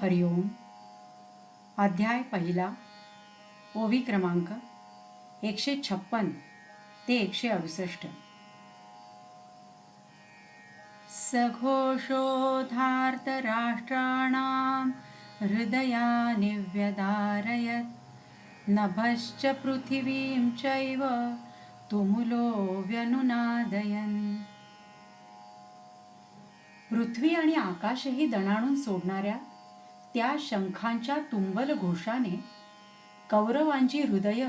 हरिओम अध्याय पहिला ओवी क्रमांक एकशे छप्पन ते एकशे अडुसष्ट. सघोषोधार्तराष्ट्राणां हृदया व्यदारयत् नभश्च पृथिवीं चैव तुमुलो व्यनुनादयन्. पृथ्वी आणि आकाशही दणाणून सोडणाऱ्या त्या शंखांच्या तुंबल घोषाने कौरवांची हृदय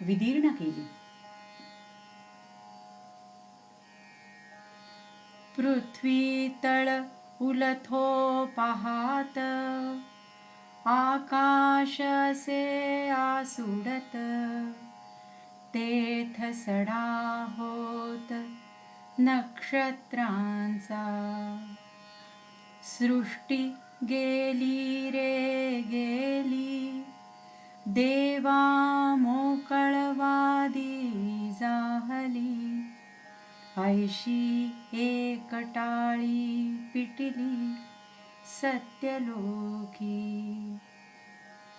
विदीर्ण केली. पृथ्वी तळ उलथो पाहात आकाश असे आसुडत तेथ सडा होत नक्षत्रांचा. सृष्टी गेली रे गेली देवा मोकळवादी जाहली. ऐशी एकटाळी पिटली सत्यलोकी.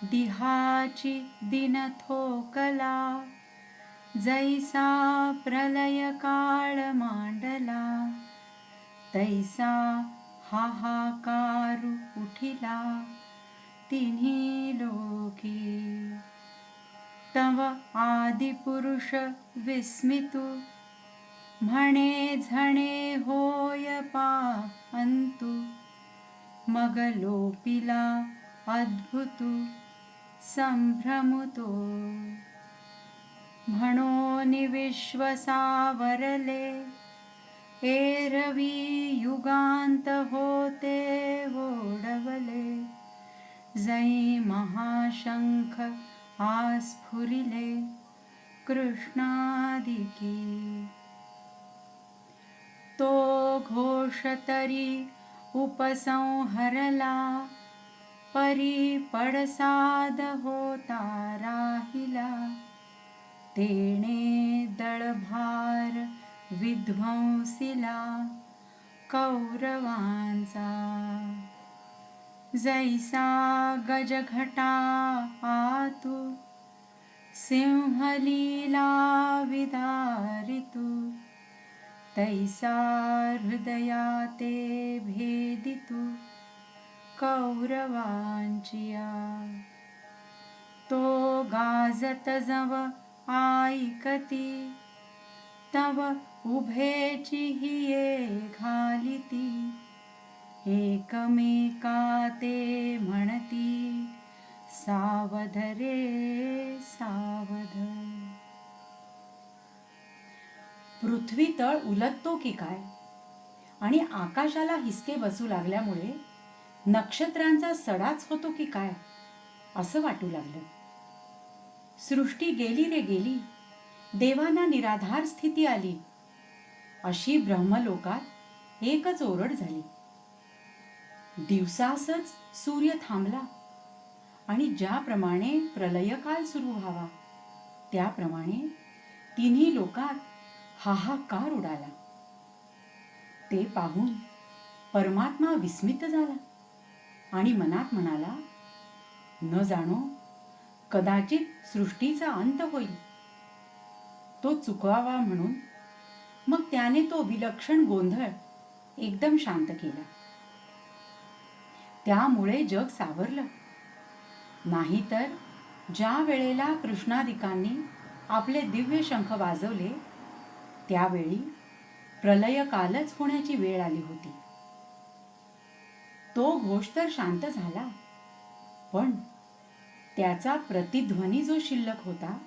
दिहाची दिन थोकला जैसा प्रलय काळ मांडला तैसा हाहाकार उठिला तिन्ही लोकी. तव आदिपुरुष विस्मितु म्हणे झणे होय पा अंतु मग लोपिला अद्भुतु संभ्रमुतो. म्हणून एरवी युगांत होते ओढवले. जै महाशंख आस्फुरिले कृष्णादिकी तो घोष तरी उपसंहरला. परी पडसाद होता राहिला. तेणे दळभार विध्वंसिला कौरवांचा. जैसा गजघटा पातु सिंहलीला विदारितु तैसा हृदया ते भेदितु कौरवांचिया. तो गाजत जव ऐकती तव उभेची ही घाली घालिती एकमेका ते म्हणती सावध रे सावध. पृथ्वी तळ उलटतो की काय? आणि आकाशाला हिसके बसू लागल्यामुळे नक्षत्रांचा सडाच होतो की काय? असं वाटू लागलं. सृष्टी गेली रे गेली देवांना निराधार स्थिती आली अशी ब्रह्मलोकात एकच ओरड झाली. दिवसासच सूर्य थांबला आणि ज्याप्रमाणे प्रलयकाल सुरू व्हावा त्याप्रमाणे तिन्ही लोकात हाहाकार उडाला. ते पाहून परमात्मा विस्मित झाला आणि मनात म्हणाला न जाणो कदाचित सृष्टीचा अंत होईल. तो चुकवावा म्हणून मग त्याने तो विलक्षण गोंधळ एकदम शांत केला. त्यामुळे जग सावरलं. नाहीतर ज्या वेळेला कृष्णादिकांनी आपले दिव्य शंख वाजवले त्यावेळी प्रलयकालच होण्याची वेळ आली होती. तो घोष तर शांत झाला पण त्याचा प्रतिध्वनी जो शिल्लक होता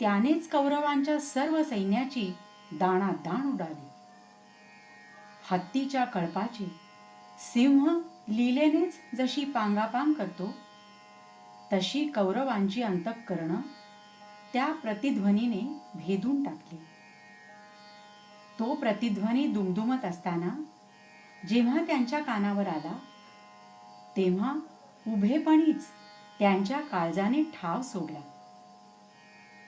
त्यानेच कौरवांच्या सर्व सैन्याची दाणादाण उडाली. हत्तीच्या कळपाची सिंह लिलेनेच जशी पांगापांग करतो तशी कौरवांची अंतःकरणं त्या प्रतिध्वनीने भेदून टाकली. तो प्रतिध्वनी दुमदुमत असताना जेव्हा त्यांच्या कानावर आला तेव्हा उभेपणीच त्यांच्या काळजाने ठाव सोडला.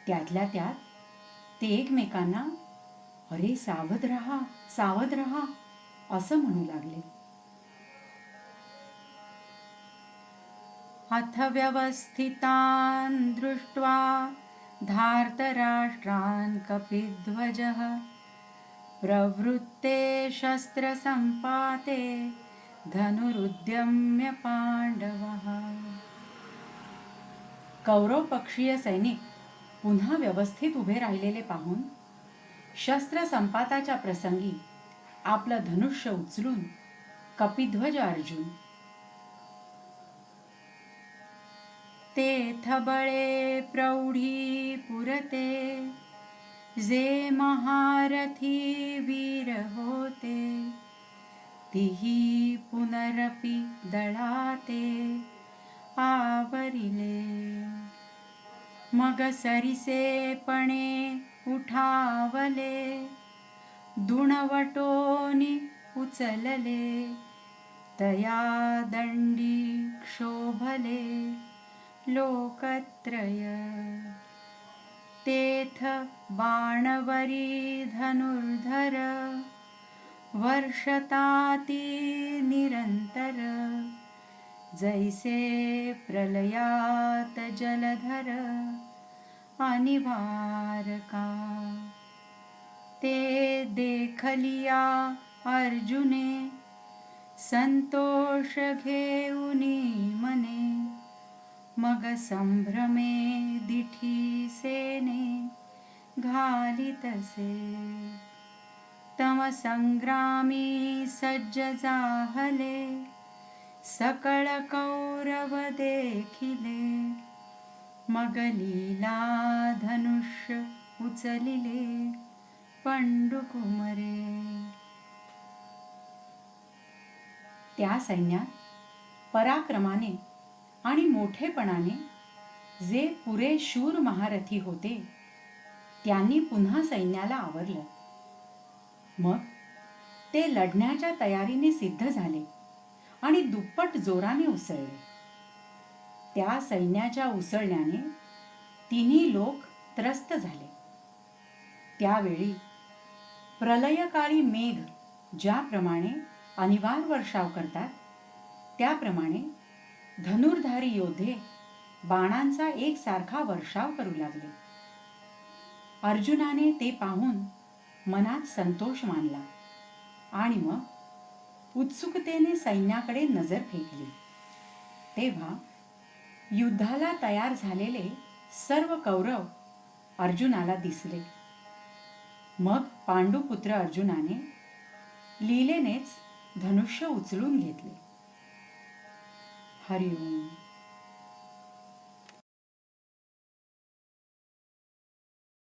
त्यातल्या त्यात ते एकमेकांना अरे सावध रहा सावध रहा असं म्हणू लागले. अथ व्यवस्थितान् दृष्ट्वा धार्तराष्ट्रान् कपिध्वजः प्रवृत्ते शस्त्रसम्पाते धनुरुद्यम्य पाण्डवः। कौरव पक्षीय सैनिक पुन्हा व्यवस्थित उभे राहिलेले पाहून शस्त्र संपाताच्या प्रसंगी आपलं धनुष्य उचलून कपिध्वज अर्जुन. तेथ बळे प्रौढी पुरते जे महारथी वीर होते तिही पुनरपि दळाते आवरिले मग सरिसेपणे उठावले दुणवटोनी उचलले तया दंडी क्षोभले लोकत्रय. तेथ बाणवरी धनुर्धर वर्षताती निरंतर जैसे प्रलयात जलधर अनिवारका ते देखलिया अर्जुने संतोष घेऊनी मने मग संभ्रमे दिठी सेने घालितसे तम संग्रामी सज्ज जाहले सकळ कौरव देखिले मग लीला धन उचलिले पंडुकुमरे त्या सैन्यात पराक्रमाने आणि मोठेपणाने जे पुरे शूर महारथी होते त्यांनी पुन्हा सैन्याला आवरलं. मग ते लढण्याच्या तयारीने सिद्ध झाले आणि दुप्पट जोराने उसळले. त्या सैन्याच्या उसळण्याने तिन्ही लोक त्रस्त झाले. त्यावेळी प्रलयकाळी मेघ ज्याप्रमाणे अनिवार वर्षाव करतात त्याप्रमाणे धनुर्धारी योद्धे बाणांचा एकसारखा वर्षाव करू लागले. अर्जुनाने ते पाहून मनात संतोष मानला आणि मग उत्सुकतेने सैन्याकडे नजर फेकली. तेव्हा युद्धाला तयार झालेले सर्व कौरव अर्जुनाला दिसले. मग पांडुपुत्र अर्जुनाने लीलेनेच धनुष्य उचलून घेतले. हरिओम.